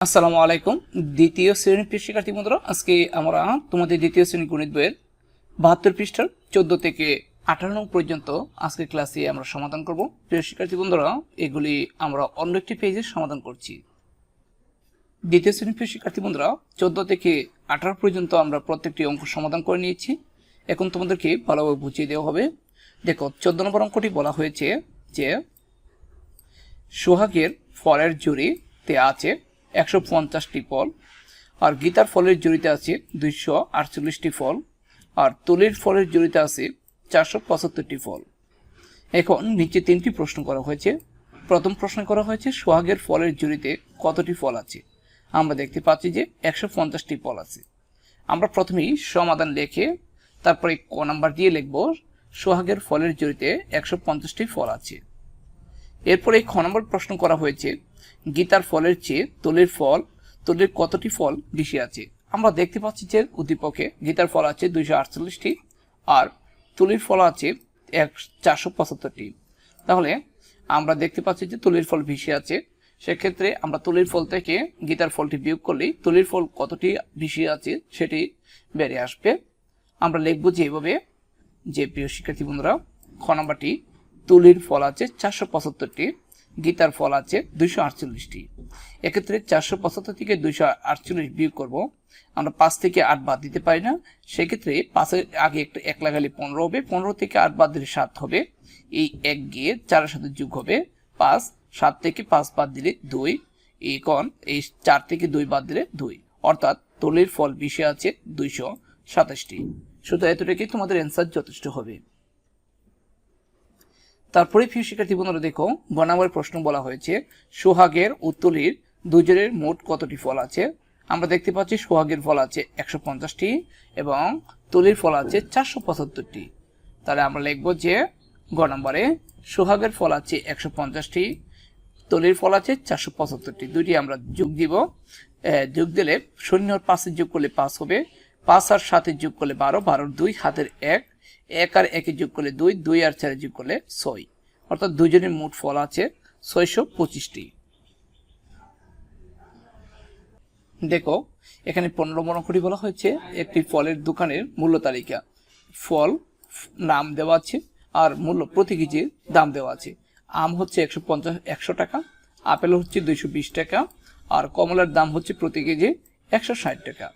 আসসালামু আলাইকুম। দ্বিতীয় শ্রেণির প্রিয় শিক্ষার্থী বন্ধুরা আজকে আমরা তোমাদের দ্বিতীয় শ্রেণি গণিত বইয়ের বাহাত্তর পৃষ্ঠার চোদ্দ থেকে আঠারো নং পর্যন্ত আজকের ক্লাসে আমরা সমাধান করব। প্রিয় শিক্ষার্থী বন্ধুরা, এগুলি আমরা অন্য একটি পেজে সমাধান করছি। দ্বিতীয় শ্রেণির প্রিয় শিক্ষার্থী বন্ধুরা চোদ্দ থেকে আঠারো পর্যন্ত আমরা প্রত্যেকটি অঙ্ক সমাধান করে নিয়েছি। এখন তোমাদেরকে ভালোভাবে বুঝিয়ে দেওয়া হবে। দেখো, চোদ্দ নম্বর অঙ্কটি বলা হয়েছে যে সোহাগের ফলের জুড়িতে আছে একশো পঞ্চাশটি ফল, আর গীতার ফলের জুড়িতে আছে দুইশো আটচল্লিশটি ফল, আর তুলির ফলের জুড়িতে আছে চারশো পঁচাত্তরটি ফল। এখন নিচে তিনটি প্রশ্ন করা হয়েছে। প্রথম প্রশ্ন করা হয়েছে, সোহাগের ফলের জুড়িতে কতটি ফল আছে? আমরা দেখতে পাচ্ছি যে একশো পঞ্চাশটি ফল আছে। আমরা প্রথমেই সমাধান লিখে তারপরে ক নাম্বার দিয়ে লিখব, সোহাগের ফলের জুড়িতে একশো পঞ্চাশটি ফল আছে। এরপরে খ নম্বর প্রশ্ন করা হয়েছে, গীতার ফলের চেয়ে তলির ফল, তলির কতটি ফল বেশি আছে? আমরা দেখতে পাচ্ছি যে উদ্দীপকে গীতার ফল আছে দুইশো আটচল্লিশটি আর তুলির ফল আছে এক, চারশো তাহলে আমরা দেখতে পাচ্ছি যে তুলির ফল বেশি আছে, সেক্ষেত্রে আমরা তুলির ফল থেকে গীতার ফলটি বিয়োগ করলেই তুলির ফল কতটি বেশি আছে সেটি বেড়ে আসবে। আমরা লিখব যে এভাবে, যে প্রিয় শিক্ষার্থী বন্ধুরা, খ নাম্বারটি তুলির ফল আছে চারশো পঁচাত্তরটি, গীতার ফল আছে দুইশো আটচল্লিশটি। এক্ষেত্রে চারশো পঁচাত্তর থেকে দুইশো আটচল্লিশ বিয়োগ করব। আমরা পাঁচ থেকে আট বাদ দিতে পারি না। সেক্ষেত্রে পাঁচের আগে একটা এক লাগালে পনেরো হবে, পনেরো থেকে আট বাদ দিলে সাত হবে। এই এক গিয়ে চারের সাথে যোগ হবে পাঁচ, সাত থেকে পাঁচ বাদ দিলে দুই, এই কন এই চার থেকে দুই বাদ দিলে দুই। অর্থাৎ তলির ফল বেশি আছে দুইশো সাতাশটি। শুধু এতটাকে তোমাদের অ্যান্সার যথেষ্ট হবে। তারপরে প্রিয় শিক্ষার্থী বন্ধুরা, দেখো বনামের প্রশ্ন বলা হয়েছে, সোহাগের উত্তলির দুজনের মোট কতটি ফল আছে? আমরা দেখতে পাচ্ছি সোহাগের ফল আছে একশো পঞ্চাশটি এবং তুলির ফল আছে চারশো পঁচাত্তরটি। তাহলে আমরা লিখব যে গ নম্বরে সোহাগের ফল আছে একশো পঞ্চাশটি, তলির ফল আছে চারশো পঁচাত্তরটি। দুটি আমরা যোগ দিব যোগ দিলে শূন্যর পাঁচে যোগ করলে পাঁচ হবে, পাঁচ আর সাথে যোগ করলে বারো, বারোর দুই হাতের এক এক আর একে যোগ করলে দুই দুই আর চারে যোগ করলে ছয়। অর্থাৎ দুজনের মোট ফল আছে ছয়শো পঁচিশটি। দেখো, এখানে পনেরো অঙ্কটি বলা হয়েছে, একটি ফলের দোকানের মূল্য তালিকা। ফল, নাম দেওয়া আছে, আর মূল্য প্রতি কেজির দাম দেওয়া আছে। আম হচ্ছে একশো পঞ্চাশ, একশো টাকা, আপেল হচ্ছে দুইশো বিশ টাকা, আর কমলার দাম হচ্ছে প্রতি কেজি একশো ষাট টাকা।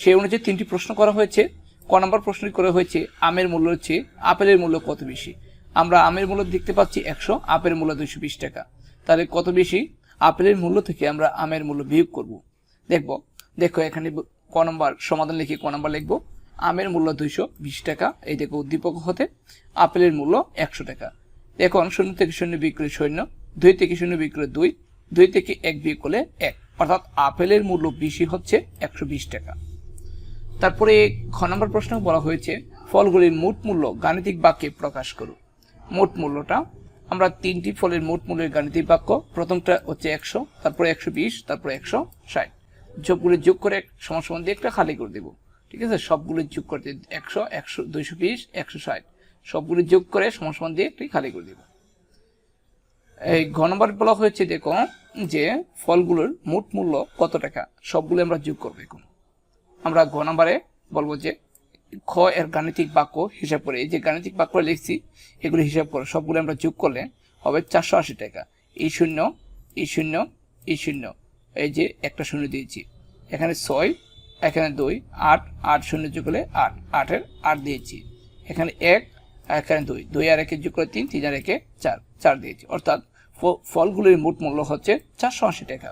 সেই অনুযায়ী তিনটি প্রশ্ন করা হয়েছে ক নম্বর প্রশ্ন করা হয়েছে, আমের মূল্য হচ্ছে, আপেলের মূল্য কত বেশি? আমরা আমের মূল্য দেখতে পাচ্ছি একশো, আপেলের মূল্য দুইশো বিশ টাকা। তাহলে কত বেশি? আপেলের মূল্য থেকে আমরা আমের মূল্য বিয়োগ করব। দেখব, দেখো এখানে ক নম্বর সমাধান লিখে ক নম্বর লিখব। আমের মূল্য দুইশো বিশ টাকা, এই দেখো উদ্দীপক হতে, আপেলের মূল্য একশো টাকা। এখন শূন্য থেকে শূন্য করে শূন্য, দুই থেকে শূন্য করে দুই দুই থেকে এক বিয়োগ করলে এক। অর্থাৎ আপেলের মূল্য বেশি হচ্ছে একশো বিশ টাকা। তারপরে খ নম্বর প্রশ্ন বলা হয়েছে, ফলগুলির মোট মূল্য গাণিতিক বাক্যে প্রকাশ করো মোট মূল্যটা, আমরা তিনটি ফলের মোট মূল্যের গাণিতিক বাক্য, প্রথমটা হচ্ছে একশো, তারপরে একশো বিশ, তারপরে একশো ষাট। যোগগুলি যোগ করে সমান সমান দিয়ে একটা খালি করে দেবো। ঠিক আছে? সবগুলি যোগ করতে একশো একশো, দুইশো বিশ, একশো ষাট। সবগুলি যোগ করে সমান সমান দিয়ে একটি খালি করে দেবো। এই ঘ নম্বর বলা হয়েছে দেখো যে, ফলগুলোর মোট মূল্য কত টাকা? সবগুলো আমরা যোগ করব এখন। আমরা ঘ নম্বরে বলব যে খ এর গাণিতিক বাক্য হিসাব করে। এই যে গাণিতিক বাক্য লিখছি, এগুলো হিসাব করে। সবগুলো আমরা যোগ করলে হবে চারশো আশি টাকা। এই শূন্য এই শূন্য এই শূন্য। এই যে একটা শূন্য দিয়েছি। এখানে ছয়, এখানে দুই, আট আট শূন্য যোগ করলে আট। আটের আট দিয়েছি। এখানে এক, এখানে দুই। দুই আর একে যোগ করে তিন তিন আর একে চার। চার দিয়েছি। অর্থাৎ ফলগুলির মোট মূল্য হচ্ছে চারশো আশি টাকা।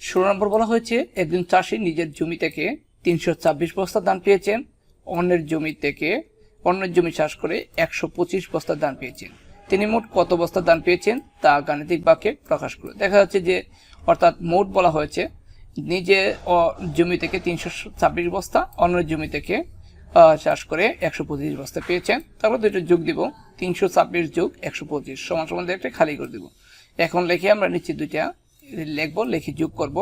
ষোলো নম্বর বলা হয়েছে, একজন চাষি নিজের জমি থেকে তিনশো ছাব্বিশ বস্তা ধান পেয়েছেন, অন্যের জমি থেকে অন্যের জমি চাষ করে একশো পঁচিশ বস্তা ধান পেয়েছেন। তিনি মোট কত বস্তা ধান পেয়েছেন তা গাণিতিক বাক্যে প্রকাশ করে দেখা যাচ্ছে যে, অর্থাৎ মোট বলা হয়েছে, নিজে জমি থেকে তিনশো ছাব্বিশ বস্তা, অন্যের জমি থেকে চাষ করে একশো পঁচিশ বস্তা পেয়েছেন। তারপর দুটো যোগ দিব, তিনশো ছাব্বিশ যোগ একশো পঁচিশ, সমান সমান একটা খালি করে দিব। এখন লেখে আমরা নিচে দুইটা। লিখব, লিখে যোগ করব।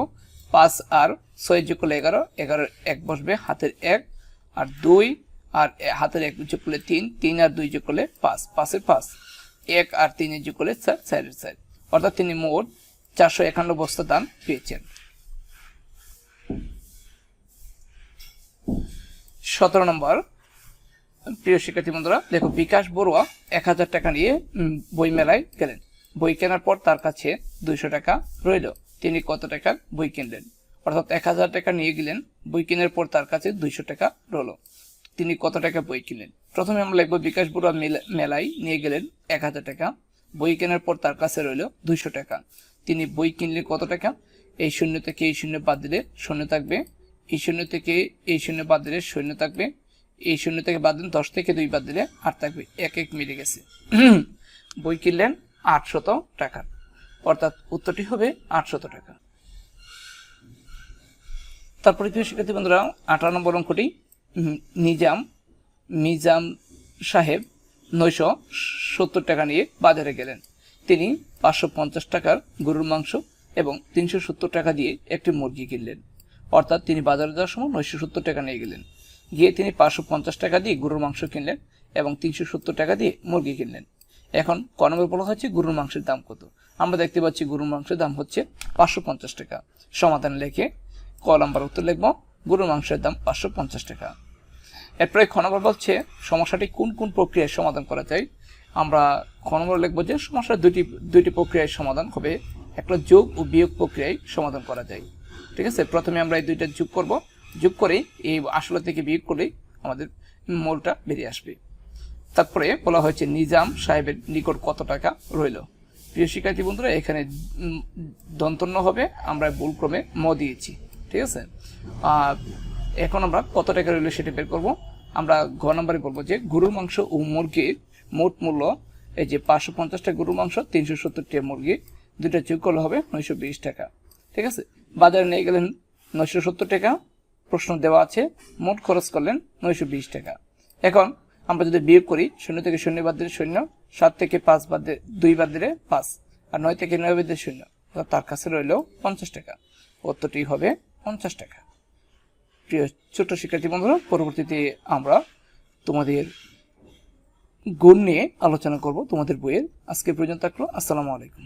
পাঁচ আর ছয় যোগ করলে এগারো এগারো এক বসবে, হাতের এক আর দুই আর হাতের এক যোগ করলে তিন তিন আর দুই যোগ করলে পাঁচ, পাঁচের পাঁচ। এক আর তিনে যোগ করলে চার, চারের চার। অর্থাৎ তিনি মোট চারশো একান্ন বস্তা দান পেয়েছেন। সতেরো নম্বর। প্রিয় শিক্ষার্থী বন্ধুরা, দেখো বিকাশ বড়ুয়া এক হাজার টাকা নিয়ে বই মেলায় গেলেন। বই কেনার পর তার কাছে দুইশো টাকা রইল। তিনি কত টাকার বই কিনলেন? অর্থাৎ এক হাজার টাকা নিয়ে গেলেন, বই কেনার পর তার কাছে দুইশো টাকা রইল। তিনি কত টাকা বই কিনলেন? প্রথমে আমরা লিখব বিকাশ বড়ুয়া মেলা- মেলায় নিয়ে গেলেন এক হাজার টাকা। বই কেনার পর তার কাছে রইল দুইশো টাকা। তিনি বই কিনলেন কত টাকা? এই শূন্য থেকে এই শূন্য বাদ দিলে শূন্য থাকবে। এই শূন্য থেকে এই শূন্য বাদ দিলে শূন্য থাকবে। এই শূন্য থেকে বাদ দিন দশ থেকে দুই বাদ দিলে আট থাকবে। এক এক মিলে গেছে। বই কিনলেন আটশত টাকা। অর্থাৎ উত্তরটি হবে আটশত টাকা। তারপরে প্রিয় শিক্ষার্থী বন্ধুরা, আঠারো নম্বর অঙ্কটি নিজাম মিজাম সাহেব নয়শো সত্তর টাকা নিয়ে বাজারে গেলেন। তিনি পাঁচশো পঞ্চাশ টাকার গরুর মাংস এবং তিনশো সত্তর টাকা দিয়ে একটি মুরগি কিনলেন। অর্থাৎ তিনি বাজারে যাওয়ার সময় নয়শো সত্তর টাকা নিয়ে গেলেন। গিয়ে তিনি পাঁচশো পঞ্চাশ টাকা দিয়ে গরুর মাংস কিনলেন এবং তিনশো সত্তর টাকা দিয়ে মুরগি কিনলেন। এখন ক নম্বর বলা হচ্ছে গরুর মাংসের দাম কত? আমরা দেখতে পাচ্ছি গরুর মাংসের দাম হচ্ছে পাঁচশো পঞ্চাশ টাকা। সমাধান লেখে ক নম্বর উত্তর লিখব, গরুর মাংসের দাম পাঁচশো পঞ্চাশ টাকা। এরপরে খ নম্বর বলছে, সমস্যাটি কোন কোন প্রক্রিয়ায় সমাধান করা যায়? আমরা খ নম্বর লিখব যে, সমস্যার দুটি দুইটি প্রক্রিয়ায় সমাধান হবে। একটা যোগ ও বিয়োগ প্রক্রিয়ায় সমাধান করা যায়। ঠিক আছে? প্রথমে আমরা এই দুইটা যোগ করব। যোগ করে এই আসলে থেকে বিয়োগ করলেই আমাদের মূলটা বেরিয়ে আসবে। তারপরে বলা হয়েছে নিজাম সাহেবের নিকট কত টাকা রইল। প্রিয় শিক্ষার্থী বন্ধুরা, এখানে দন্তন্য হবে, আমরা ভুল ক্রমে ম দিয়েছি, ঠিক আছে? এখন আমরা কত টাকা রইল সেটা বের করব। আমরা ঘ নম্বরে বলব যে গরুর মাংস ও মুরগির মোট মূল্য, এই যে পাঁচশো পঞ্চাশটা গরুর মাংস, তিনশো সত্তরটা মুরগি দুটো যোগ করলে হবে নয়শো বিশ টাকা, ঠিক আছে? বাজারে নিয়ে গেলেন নয়শো সত্তর টাকা, প্রশ্ন দেওয়া আছে, মোট খরচ করলেন নয়শো বিশ টাকা। এখন আমরা যদি বিয়োগ করি, শূন্য থেকে শূন্য বাদ দিলে শূন্য, সাত থেকে পাঁচ বাদ দিলে দুই বাদ দিলে পাঁচ, আর নয় থেকে নয় বাদ দিলে শূন্য। তার কাছে রইল পঞ্চাশ টাকা। উত্তরটি হবে পঞ্চাশ টাকা। প্রিয় ছোট্ট শিক্ষার্থী বন্ধুরা, পরবর্তীতে আমরা তোমাদের গুণ নিয়ে আলোচনা করব, তোমাদের বইয়ের। আজকে পর্যন্ত থাকল। আসসালামু আলাইকুম।